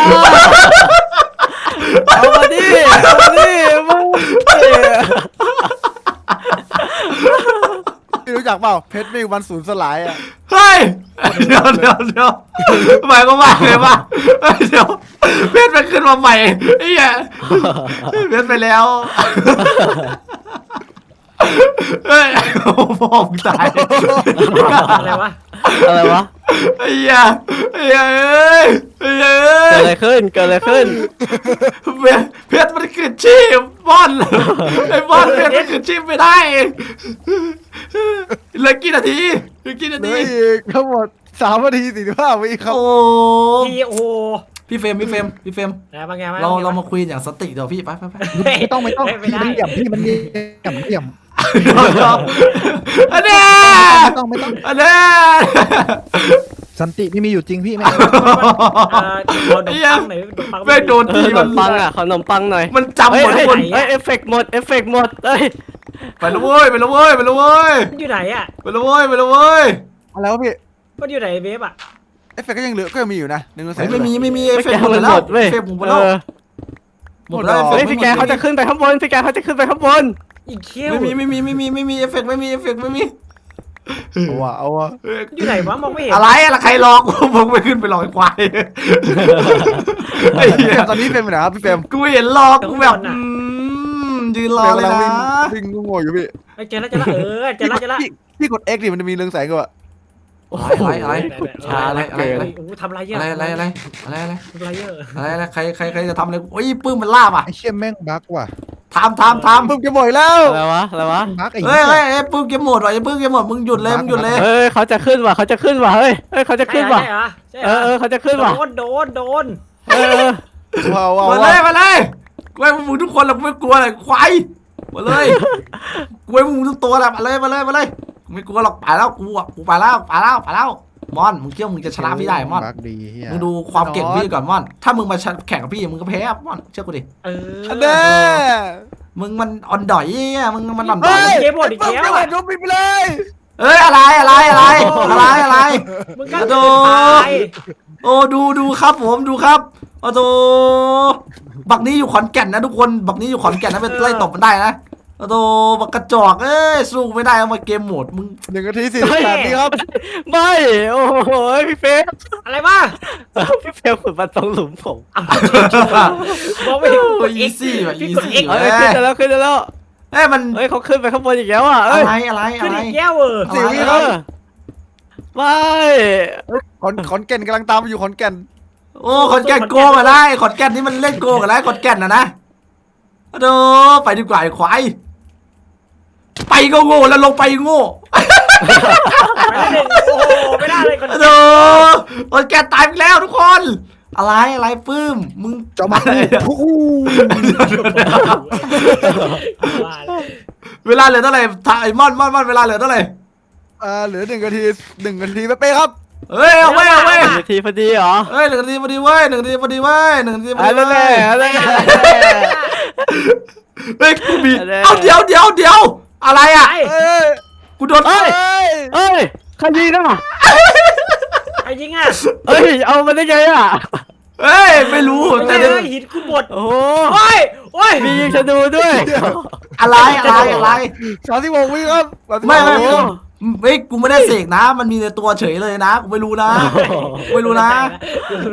[SPEAKER 3] เอามาดิเอามาดิมึง
[SPEAKER 1] พี่รู้จักเปล่าเพชรไม่มีวันสูญสลายอะำ
[SPEAKER 2] เฮ้ยเดี๋ยวเดี๋ยวเดี๋ยวหมายความว่าไงวะเฮ้ยเดี๋ยวเพชรมันขึ้นมาใหม่ไอ้เหี้ยเพชรไปแล้ว เฮ้ยโอ้โหพ่อมึงตาย
[SPEAKER 4] อะไรวะ
[SPEAKER 3] อะไรวะ
[SPEAKER 2] ไอ้เหี้ยไอ้เหี้ยเอ้ยไอ้เหี้ยเอ้
[SPEAKER 3] เกิด
[SPEAKER 2] ย
[SPEAKER 3] อะไรขึ้น เกิดอะไรขึ้น
[SPEAKER 2] เพชรเพชรมันขึ้นชีพบอลไอ้บอลเพชรมันขึ้นชีพไม่ได้เหลือกี่นาทีเหลือกี่นา
[SPEAKER 1] เหลื
[SPEAKER 2] ที
[SPEAKER 1] ออีกทั้งหมดสามนาทีสี่สิบห้าวิครับ
[SPEAKER 2] โอ้
[SPEAKER 4] ทีโอ
[SPEAKER 2] พี่เฟรมพี่เฟรมพี่เฟรม
[SPEAKER 4] อะไรบางไง
[SPEAKER 2] เราเรามาคุยอย่างสติเดี๋ยวพี่ไปไปไป
[SPEAKER 5] ไม่ต้องไม่ต้อง
[SPEAKER 4] ไม่
[SPEAKER 5] พี่
[SPEAKER 4] ได้
[SPEAKER 5] มันเหลี่ยมพี่มันเหลี่ยมเหลี่ยม
[SPEAKER 2] อันเนี้ย
[SPEAKER 5] ไม่ต้องไม่ต้อง
[SPEAKER 2] อันเนี้ย
[SPEAKER 5] สันติไม่มีอยู่จริงพี่ไม่
[SPEAKER 4] เอ่อขนมปังไหนขนมปัง
[SPEAKER 2] ไม่โดน
[SPEAKER 3] เอ
[SPEAKER 2] ที
[SPEAKER 3] อขน
[SPEAKER 2] มัน
[SPEAKER 3] มปังอะขนมปังหน่อย
[SPEAKER 2] มันจำหมดทุกคน
[SPEAKER 3] เฮ้ยเอฟเฟกต์หมดเอฟเฟกต์หมดเอ้ย
[SPEAKER 2] ไปแล้วเว้ยไปแล้วเว้ยไปแล้วเว้ย
[SPEAKER 4] มันอยู่ไหนอะ
[SPEAKER 2] ไปแล้วเว้ยไปแล้วเว้ย
[SPEAKER 1] อะไรวะพี่
[SPEAKER 4] มันอยู่ไหนเวฟอะ
[SPEAKER 1] เอฟเฟกต์ก็ยังเหลือก็ยังมีอยู่นะหนึ่งแส
[SPEAKER 2] เฮ้ย
[SPEAKER 1] น
[SPEAKER 2] ไม่มีไม่มีเอฟ
[SPEAKER 3] ไม่
[SPEAKER 2] เฟก
[SPEAKER 3] แก
[SPEAKER 2] ต์หมด
[SPEAKER 3] มัน
[SPEAKER 2] แล้
[SPEAKER 3] หม
[SPEAKER 2] ว
[SPEAKER 3] ดเว้ย
[SPEAKER 2] เอฟเฟกต์หมด
[SPEAKER 3] เอ
[SPEAKER 2] แล้ว
[SPEAKER 3] อ
[SPEAKER 2] หมดแล้ว
[SPEAKER 3] เฮ้ยพี่แกเขาจะขึ้นไปข้างบนพี่แกเขาจะขึ้นไปข้างบน
[SPEAKER 4] อีกเขี้ยว
[SPEAKER 2] ไม่มีไม่มีไม่มีไม่มีเอฟเฟกต์ไม่มีเอฟเฟกต์ไม่มี
[SPEAKER 1] เอาว่ะเอาว่ะ
[SPEAKER 2] เอ้ย
[SPEAKER 4] อยู่ไหนวะมองไม่เห็น
[SPEAKER 2] อะไรอะไรใครหลอกกูมึงไปขึ้นไปหลอกไอ้ควายไอ้
[SPEAKER 1] พี่
[SPEAKER 2] เหี้
[SPEAKER 1] เฟ
[SPEAKER 2] ย
[SPEAKER 1] รมตอนนี้เป็นไปไหนครับพี่เฟรม
[SPEAKER 2] กูเห็นหลอกกูแบบอืมยืนรอเลย
[SPEAKER 1] กำง
[SPEAKER 2] นะ
[SPEAKER 1] วิ่งวิ่งงงๆอยู่พี่
[SPEAKER 4] ไอ้เจอแล้วเจอแล้วเออเจอแล้วเจอแล้ว
[SPEAKER 1] พี่พี่กด X ดิมันจะมีเรืองแสงก็อะ
[SPEAKER 2] อะไรอะไร
[SPEAKER 3] ช้าเหลือเกิน
[SPEAKER 4] โอ้โหทำไรเยอะ
[SPEAKER 2] อะไรอะไรอะไรอะไรอะไร
[SPEAKER 4] ทำไรเยอะ
[SPEAKER 2] อะไรอะไรใครใครใครจะทำอะไรโอ้ยปื้มมันลาบอะ
[SPEAKER 5] ไอ้เชี่ยแม่งบั๊กว่ะ
[SPEAKER 2] ทำทำทำ
[SPEAKER 1] มึงจะบ่อยแล้ว
[SPEAKER 3] อะไรวะอะไรวะ
[SPEAKER 5] บั๊กไอ้
[SPEAKER 2] เฮ้
[SPEAKER 5] เหี้
[SPEAKER 2] ย
[SPEAKER 5] ย
[SPEAKER 2] เฮ้ยเฮ้ยปื้มเกมโหมดว่ะอย่าปื้มเกมโหมดมึงหยุดเลยมึงหยุดเลย
[SPEAKER 3] เฮ้ยเขาจะขึ้นว่ะเขาจะขึ้นว่ะเฮ้ยเฮ้ยเขาจะขึ้นว่ะ
[SPEAKER 4] ใช่เหรอใช่เหร
[SPEAKER 3] เออเออเขาจะขึ้นว่ะ
[SPEAKER 4] โดนโดนโดน
[SPEAKER 3] เออเออ
[SPEAKER 1] ว้าวว้าว
[SPEAKER 2] มาเลยมาเลยกูให้มึงทุกคนแหละกูไม่กลัวเลยควายมาเลยกูให้มึงทุกตัวแหละมาเลยมาเลยมาเลยกู ไม่กลัวหรอกไปแล้วกูอะกูไปแล้วไปแล้วไปแล้วมอนมึงเชื่อมึงจะชนะพี่ได้มอน
[SPEAKER 5] บั๊กดีเฮีย
[SPEAKER 2] มึงดูความเก่งพี่ก่อนมอน ถ้ามึงมาแข่งกับพี่มึงก็แพ้มอนเชื่อกูดิ
[SPEAKER 4] เออ
[SPEAKER 1] อันเด้
[SPEAKER 2] มึงมันอ่อนดอยอะมึงมันอ่อนด
[SPEAKER 1] เฮ้
[SPEAKER 2] อย
[SPEAKER 1] ย
[SPEAKER 4] เกมหมดอีกแล้ว
[SPEAKER 1] ไอ้
[SPEAKER 4] อะ
[SPEAKER 1] เปิ้ลโดนปิดไปเลย
[SPEAKER 2] เอ้ยอะไรอะไรอะไรอะไรอะไร
[SPEAKER 4] มึงก็
[SPEAKER 2] โด
[SPEAKER 4] ตาย
[SPEAKER 2] โอ้ดูดูครับผมดูครับโอ้โหบักนี้อยู่ขอนแก่นนะทุกคนบักนี้อยู่ขอนแก่นนะไปไล่ตบมันได้นะ โอ้โหบักกระจอกเอ้ยสู้ไม่ได้เอามาเกมโหมดมึง
[SPEAKER 1] หนึ่งนาทีสี่สิบแปดนี่ครับ
[SPEAKER 3] ไม่ โอ้โหพี่เฟรม
[SPEAKER 4] อะไรวะ
[SPEAKER 3] พี่เฟรมขุดมาตรงหลุมผม
[SPEAKER 4] มองไม่เห็นกด
[SPEAKER 2] อี
[SPEAKER 4] X
[SPEAKER 2] ซี่แบบ
[SPEAKER 4] พี่
[SPEAKER 2] อี
[SPEAKER 4] กด
[SPEAKER 2] ซี่
[SPEAKER 4] X
[SPEAKER 3] เอ้ยขึ้นได้แล้วขึ้นได้แล้ว
[SPEAKER 2] เอ้ยมัน
[SPEAKER 3] เฮ้ยเขาขึ้นไปข้างบนอีกแล้วอะ
[SPEAKER 2] อะ
[SPEAKER 3] เอ้ย
[SPEAKER 2] ไรอะไร
[SPEAKER 4] ขึ้
[SPEAKER 2] อะ
[SPEAKER 4] น
[SPEAKER 2] ไร
[SPEAKER 4] อีกแก้วเออ
[SPEAKER 1] สี่วิ
[SPEAKER 2] อะ
[SPEAKER 1] ค
[SPEAKER 2] ไร
[SPEAKER 1] รับ
[SPEAKER 3] ไม่
[SPEAKER 1] ขอนขอนแก่นกำลังตามมาอยู่ขอนแก่น
[SPEAKER 2] โอ้ขอนแก่นโกงอะได้ขอนแก่นนี่มันเล่นโกงอะได้ขอนแก่นนะนะโอ้โหไปดีกว่าไอ้ควาย ไปก็โง่แล้วลงไปโง่
[SPEAKER 4] ไปแล้วหนึ่งโอ้โหไม่ได้เลยคน
[SPEAKER 2] โอ้โหขอนแก่นตายไปแล้วทุกคน อะไรอะไรปื้ม มึง
[SPEAKER 5] จะมา
[SPEAKER 2] อะไรอะ
[SPEAKER 5] พูด
[SPEAKER 4] ว่าแล้ว
[SPEAKER 2] เวลาเหลือเท่าไหร่ถ่ายมอนมอนมอนเวลาเหลือเท่าไหร่
[SPEAKER 1] เอ่อเหลือหนึ่งนาทีหนึ่งนาทีเป๊ะๆครับ
[SPEAKER 2] เฮ้ยเอาไว้เอาไว้
[SPEAKER 3] หนึ่งนาทีพอดีเหรอ
[SPEAKER 2] เฮ้ยหนึ่งนาทีพอดีเว้ยหนึ่งนาทีพอดีเว้ยหนึ่งนาทีพอ
[SPEAKER 3] อะ
[SPEAKER 2] ดี
[SPEAKER 3] ไร
[SPEAKER 2] เว้
[SPEAKER 3] แน่
[SPEAKER 2] ย
[SPEAKER 3] อะไรแน่
[SPEAKER 2] เฮ้ยกูมี
[SPEAKER 3] อะไร
[SPEAKER 2] เอาเดี๋ยวเดี๋ยวเดี๋ยว อะไรอะ
[SPEAKER 4] ไอ้
[SPEAKER 1] เอ้ย
[SPEAKER 2] กูโดน
[SPEAKER 3] เฮ้ย
[SPEAKER 1] เอ้ย
[SPEAKER 3] เฮ้ยใครยิงอะ
[SPEAKER 4] ไอ้ยิงอะ
[SPEAKER 3] เฮ้ย เอามาได้ไงอะ
[SPEAKER 2] เฮ้ย ไม่รู้
[SPEAKER 4] โอ้
[SPEAKER 2] แต่
[SPEAKER 4] ย
[SPEAKER 2] เดี๋ยว
[SPEAKER 4] หินกูหมด
[SPEAKER 3] โอ้โห
[SPEAKER 4] โอ้ยโอ้ย
[SPEAKER 3] มียิงธนูด้วย
[SPEAKER 2] อะไรอะไรอะไร
[SPEAKER 1] สามสิบหกวิครับ36
[SPEAKER 2] ไม่ไม่
[SPEAKER 1] วิ
[SPEAKER 2] ไม่
[SPEAKER 1] ครับ
[SPEAKER 2] เฮ้ยกูไม่ได้เสกนะ มันมีในตัวเฉยเลยนะกูไม่รู้นะไม่รู้นะ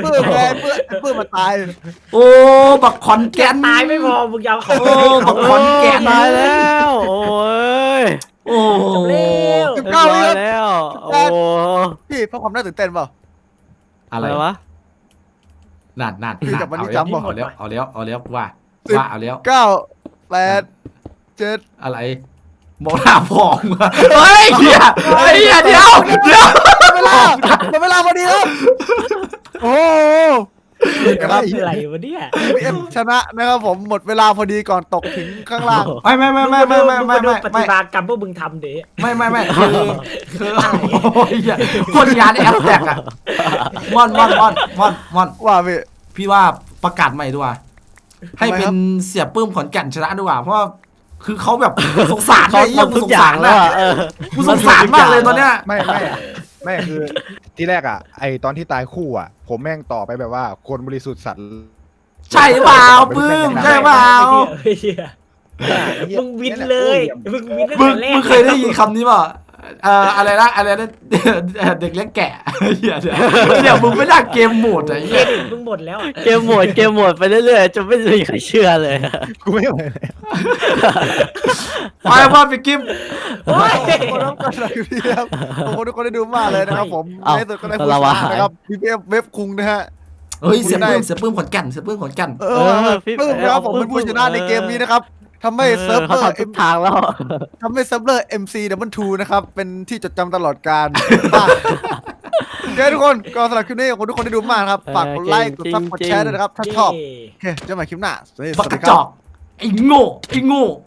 [SPEAKER 1] เปื้อนแกเปื้อนเปื้อนมาตาย
[SPEAKER 2] โอ้บักขอน
[SPEAKER 4] แก
[SPEAKER 2] แก่น
[SPEAKER 4] ตายไม่พอมึงยาวเขา
[SPEAKER 2] โอ้บักขอนแก่น
[SPEAKER 3] ตายแล้ว โอ้ย
[SPEAKER 2] โอ้โห
[SPEAKER 4] เร็ว
[SPEAKER 3] เรียบร้อยแล้ว โอ้
[SPEAKER 1] พี่เพราะความน่าตื่นเต้นเปล่า
[SPEAKER 2] อะไร
[SPEAKER 3] อะไรวะ
[SPEAKER 2] นั่นนั่น
[SPEAKER 1] พี่จับมันนี่จำบอก
[SPEAKER 2] เอาแล้วเอาแล้วเอาแล้วว่า
[SPEAKER 1] สิบ
[SPEAKER 2] ว่าเอาแล้ว
[SPEAKER 1] เก้าแปดเจ็ด
[SPEAKER 2] อะไร มองหน้าพองว่ะเฮ้ยเฮียเฮ้ยเหี้ยเดี๋ยวเดี๋ยว
[SPEAKER 1] หมดเวลาหมดเวลาพอดีครับโอ้โห
[SPEAKER 4] ครับอะไรวะเนี่ย
[SPEAKER 1] พีเอ็มชนะนะครับผมหมดเวลาพอดีก่อนตกถึงข้างล่าง
[SPEAKER 2] ไม่ไม่ไม่ไม่ไม่ไม่ไม่
[SPEAKER 4] งาดู
[SPEAKER 2] ไม่
[SPEAKER 4] ปฏิ
[SPEAKER 2] ไม่
[SPEAKER 4] บัติกรรมพวกมึงทำเดะ
[SPEAKER 2] ไม่ไม่ไม่คือคือโอ้ยเหี้ยคนงานแอปแตกอะมอนมอนมอนมอนมอน
[SPEAKER 1] ว่าพี่
[SPEAKER 2] พี่ว่าประกาศใหม่ดีกว่าให้
[SPEAKER 1] ทำไม
[SPEAKER 2] เป็
[SPEAKER 1] ครั
[SPEAKER 2] น
[SPEAKER 1] บ
[SPEAKER 2] เสียปื้มขอนแก่นชนะดีกว่าเพราะว่า คือเขาแบบสงสาร
[SPEAKER 3] เขา
[SPEAKER 2] ไอ้เหี้ย
[SPEAKER 3] ทำ
[SPEAKER 2] กู
[SPEAKER 3] ทุ
[SPEAKER 2] ส
[SPEAKER 3] ก
[SPEAKER 2] ง
[SPEAKER 3] อย่า
[SPEAKER 2] สางร
[SPEAKER 3] แล้ว
[SPEAKER 2] นะ
[SPEAKER 3] อะเออ
[SPEAKER 2] กูสงสารมากเลยตอนเนี้ย
[SPEAKER 5] ไม่ไม่ไม่คือที่แรกอะไอตอนที่ตายคู่อะ ผมแม่งต่อไปแบบว่าคนบริสุทธิ์สัตว์
[SPEAKER 2] ใช่เปล่าปื้มใช่เปล่า
[SPEAKER 4] ไอ้เหี้ยมึงวินเลย มึงวินตั้ง
[SPEAKER 2] มึง
[SPEAKER 4] แต่แรก
[SPEAKER 2] มึงเคยได้ยินคำนี้ป่ะ เอ่ออะไรนะอะไรนะเด็กเลี้ยงแกะเหี้ยเดี๋ยวเดี๋ยวมึงไม่ได้เกมโหมดอะ
[SPEAKER 4] เค
[SPEAKER 2] เหี้
[SPEAKER 4] ร
[SPEAKER 2] ย
[SPEAKER 4] ดิตมึงหมดแล้วอะ
[SPEAKER 3] เกมโหมดเกมโหมดไปเรื่อยๆจนไม่มีใครเชื่อเลย
[SPEAKER 5] กูไม่ไหวเลย
[SPEAKER 2] ไปพ่อไปกิม
[SPEAKER 4] โอ้ย
[SPEAKER 1] ขอบคุณทุกคนเลยพี่ครับขอบคุณทุกคนที่ดูมากเลยนะครับผม
[SPEAKER 3] เอ้า
[SPEAKER 1] ในที่สุดก็ได้ผู้ช
[SPEAKER 3] เราวะ
[SPEAKER 1] นะนะครับพีเอ็มเว็บคุงนะฮะ
[SPEAKER 2] เฮ้ยเสีย
[SPEAKER 1] ได้
[SPEAKER 2] ปื้มเสียปื้มขอนแก่นเสียปื้มขอนแก่น
[SPEAKER 1] เอ
[SPEAKER 3] เอ
[SPEAKER 1] อ
[SPEAKER 3] อพี่
[SPEAKER 1] ปลื้มนะครับผม
[SPEAKER 3] เออ
[SPEAKER 1] เป็นผู้ชนะในเกมนี้นะครับ ทำให้เซิร์ฟเว
[SPEAKER 3] เขา
[SPEAKER 1] อร์
[SPEAKER 3] ทำทุกทางแล้ว
[SPEAKER 1] ทำให้เซิร์ฟเวอร์ MC Double Two นะครับ เป็นที่จดจำตลอดการโอเคทุกคนก็สำหรับคลิปนี้ขอบคุณทุกคนที่ดูมากนะครับ ฝากกดไลค์กดซับกดแชร์ด้วยนะครับ ถ้าชอบโอเคเจอกันใหม่คลิปหน้าสวัสดี
[SPEAKER 2] บักก
[SPEAKER 1] ค
[SPEAKER 2] ระ
[SPEAKER 1] รับ
[SPEAKER 2] จอกไอ้โง่ไอ้โง่